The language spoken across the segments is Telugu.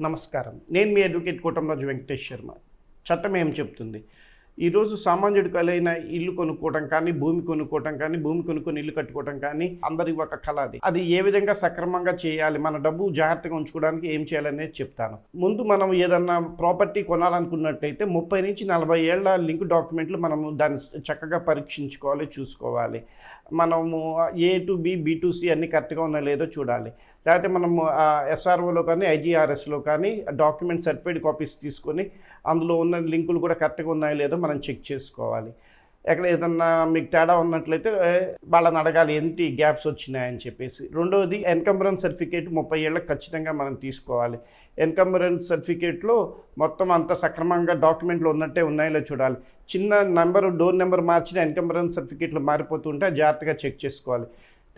నమస్కారం. నేను మీ అడ్వకేట్ కోటంరాజు వెంకటేష్ శర్మ. చట్టం ఏం చెప్తుంది? ఈరోజు సామాన్యుడి కలైన ఇల్లు కొనుక్కోవటం కానీ భూమి కొనుక్కోవటం కానీ భూమి కొనుక్కొని ఇల్లు కట్టుకోవటం కానీ అందరి ఒక కళ అది. అది ఏ విధంగా సక్రమంగా చేయాలి మన డబ్బు జాగ్రత్తగా ఉంచుకోవడానికి ఏం చేయాలనేది చెప్తాను. ముందు మనం ఏదన్నా ప్రాపర్టీ కొనాలనుకున్నట్టయితే ముప్పై నుంచి నలభై ఏళ్ళ లింక్ డాక్యుమెంట్లు మనము దాన్ని చక్కగా పరీక్షించుకోవాలి చూసుకోవాలి. మనము A to B B to C అన్నీ కరెక్ట్గా ఉన్నాయో లేదో చూడాలి. లేకపోతే మనము ఎస్ఆర్ఓలో కానీ ఐజీఆర్ఎస్లో కానీ డాక్యుమెంట్ సర్టిఫైడ్ కాపీస్ తీసుకొని అందులో ఉన్న లింకులు కూడా కరెక్ట్గా ఉన్నాయో లేదో మనం చెక్ చేసుకోవాలి. ఎక్కడ ఏదన్నా మీకు తేడా ఉన్నట్లయితే వాళ్ళని అడగాలి ఏంటి గ్యాప్స్ వచ్చినాయని చెప్పేసి. రెండవది ఎన్కంబరెన్స్ సర్టిఫికేట్ ముప్పై ఏళ్ళకి ఖచ్చితంగా మనం తీసుకోవాలి. ఎన్కంబరెన్స్ సర్టిఫికేట్లో మొత్తం అంత సక్రమంగా డాక్యుమెంట్లు ఉన్నట్టే ఉన్నాయో చూడాలి. చిన్న నెంబర్ డోర్ నెంబర్ మార్చిన ఎన్కంబరెన్స్ సర్టిఫికేట్లు మారిపోతుంటే జాగ్రత్తగా చెక్ చేసుకోవాలి.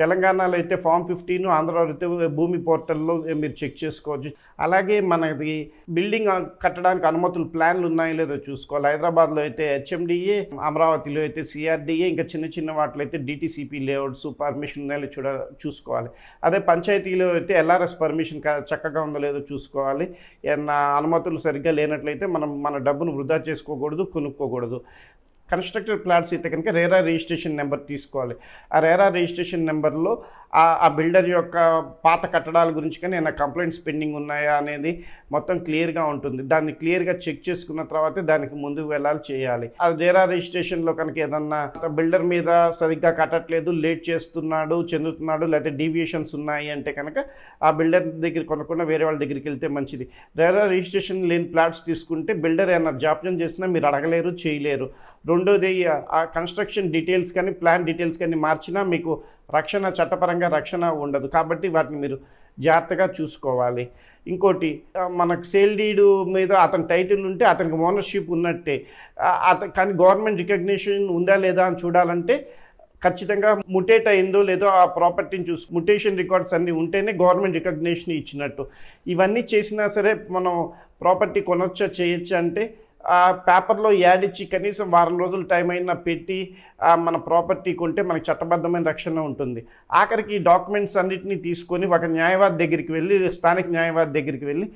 తెలంగాణలో అయితే ఫామ్ ఫిఫ్టీన్ ఆంధ్రాలో అయితే భూమి పోర్టల్లో మీరు చెక్ చేసుకోవచ్చు. అలాగే మనది బిల్డింగ్ కట్టడానికి అనుమతులు ప్లాన్లు ఉన్నాయో లేదో చూసుకోవాలి. హైదరాబాద్లో అయితే హెచ్ఎండిఏ అమరావతిలో అయితే సిఆర్డిఏ ఇంకా చిన్న చిన్న వాటిలో అయితే డిటీసీపీ లేఅవుట్స్ పర్మిషన్ ఉన్నాయో చూడ చూసుకోవాలి. అదే పంచాయతీలో అయితే ఎల్ఆర్ఎస్ పర్మిషన్ చక్కగా ఉందో లేదో చూసుకోవాలి. ఏమన్నా అనుమతులు సరిగ్గా లేనట్లయితే మనం మన డబ్బును వృధా చేసుకోకూడదు కొనుక్కోకూడదు. కన్స్ట్రక్టెడ్ ప్లాట్స్ అయితే కనుక రేరా రిజిస్ట్రేషన్ నెంబర్ తీసుకోవాలి. ఆ రేరా రిజిస్ట్రేషన్ నెంబర్లో ఆ ఆ బిల్డర్ యొక్క పాత కట్టడాల గురించి కానీ ఏమైనా కంప్లైంట్స్ పెండింగ్ ఉన్నాయా అనేది మొత్తం క్లియర్గా ఉంటుంది. దాన్ని క్లియర్గా చెక్ చేసుకున్న తర్వాతే దానికి ముందుకు వెళ్ళాలి చేయాలి. ఆ రేరా రిజిస్ట్రేషన్లో కనుక ఏదన్నా బిల్డర్ మీద సరిగ్గా కట్టట్లేదు లేట్ చేస్తున్నాడు చెందుతున్నాడు లేకపోతే డీవియేషన్స్ ఉన్నాయి అంటే కనుక ఆ బిల్డర్ దగ్గర కొనకుండా వేరే వాళ్ళ దగ్గరికి వెళ్తే మంచిది. రేరా రిజిస్ట్రేషన్ లేని ప్లాట్స్ తీసుకుంటే బిల్డర్ ఏమైనా జాప్యం చేసినా మీరు అడగలేరు చేయలేరు. రెండోది ఆ కన్స్ట్రక్షన్ డీటెయిల్స్ కానీ ప్లాన్ డీటెయిల్స్ కానీ మార్చినా మీకు రక్షణ చట్టపరంగా రక్షణ ఉండదు. కాబట్టి వాటిని మీరు జాగ్రత్తగా చూసుకోవాలి. ఇంకోటి మనకు సేల్ డీడు మీద అతని టైటిల్ ఉంటే అతనికి ఓనర్షిప్ ఉన్నట్టే. అత కానీ గవర్నమెంట్ రికగ్నిషన్ ఉందా లేదా అని చూడాలంటే ఖచ్చితంగా ముటేట్ అయిందో లేదో ఆ ప్రాపర్టీని చూసి ముటేషన్ రికార్డ్స్ అన్నీ ఉంటేనే గవర్నమెంట్ రికగ్నేషన్ ఇచ్చినట్టు. ఇవన్నీ చేసినా సరే మనం ప్రాపర్టీ కొనొచ్చా చేయొచ్చా అంటే పేపర్లో యాడ్ ఇచ్చి కనీసం వారం రోజులు టైం అయినా పెట్టి మన ప్రాపర్టీ కొంటే మనకి చట్టబద్ధమైన రక్షణ ఉంటుంది. ఆఖరికి డాక్యుమెంట్స్ అన్నిటిని తీసుకొని ఒక న్యాయవాది దగ్గరికి వెళ్ళి స్థానిక న్యాయవాది దగ్గరికి వెళ్ళి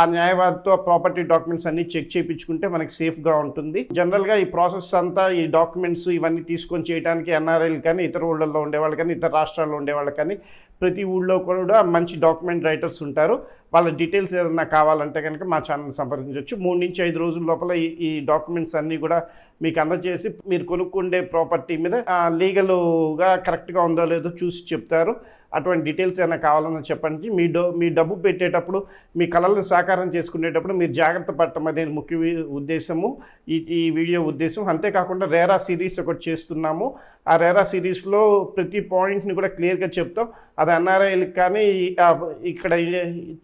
ఆ న్యాయవాదితో ప్రాపర్టీ డాక్యుమెంట్స్ అన్నీ చెక్ చేయించుకుంటే మనకి సేఫ్గా ఉంటుంది. జనరల్గా ఈ ప్రాసెస్ అంతా ఈ డాక్యుమెంట్స్ ఇవన్నీ తీసుకొని చేయడానికి ఎన్ఆర్ఐలు కానీ ఇతర ఊళ్ళల్లో ఉండేవాళ్ళు కానీ ఇతర రాష్ట్రాల్లో ఉండేవాళ్ళు కానీ ప్రతి ఊళ్ళో కూడా మంచి డాక్యుమెంట్ రైటర్స్ ఉంటారు. వాళ్ళ డీటెయిల్స్ ఏదైనా కావాలంటే కనుక మా ఛానల్ సంప్రదించవచ్చు మూడు నుంచి ఐదు రోజుల లోపల ఈ ఈ డాక్యుమెంట్స్ అన్నీ కూడా మీకు అందజేసి మీరు కొనుక్కుండే ప్రాపర్టీ మీద లీగల్గా కరెక్ట్గా ఉందో లేదో చూసి చెప్తారు. అటువంటి డీటెయిల్స్ ఏమైనా కావాలన్నా చెప్పండి. మీ డో మీ డబ్బు పెట్టేటప్పుడు మీ కళలను సాకారం చేసుకునేటప్పుడు మీరు జాగ్రత్త పడటం అనేది ముఖ్య ఉద్దేశము. ఈ ఈ వీడియో ఉద్దేశం. అంతేకాకుండా రేరా సిరీస్ ఒకటి చేస్తున్నాము. ఆ రేరా సిరీస్లో ప్రతి పాయింట్ని కూడా క్లియర్గా చెప్తాం. అది ఎన్ఆర్ఐలకు కానీ ఇక్కడ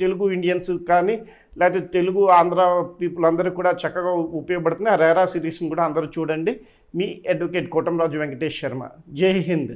తెలుగు ఇండియన్స్ కానీ లేకపోతే తెలుగు ఆంధ్ర పీపుల్ అందరికీ కూడా చక్కగా ఉపయోగపడుతుంది ఆ రేరా సిరీస్ని కూడా అందరూ చూడండి. మీ అడ్వకేట్ కోటంరాజు వెంకటేష్ శర్మ. జై హింద్.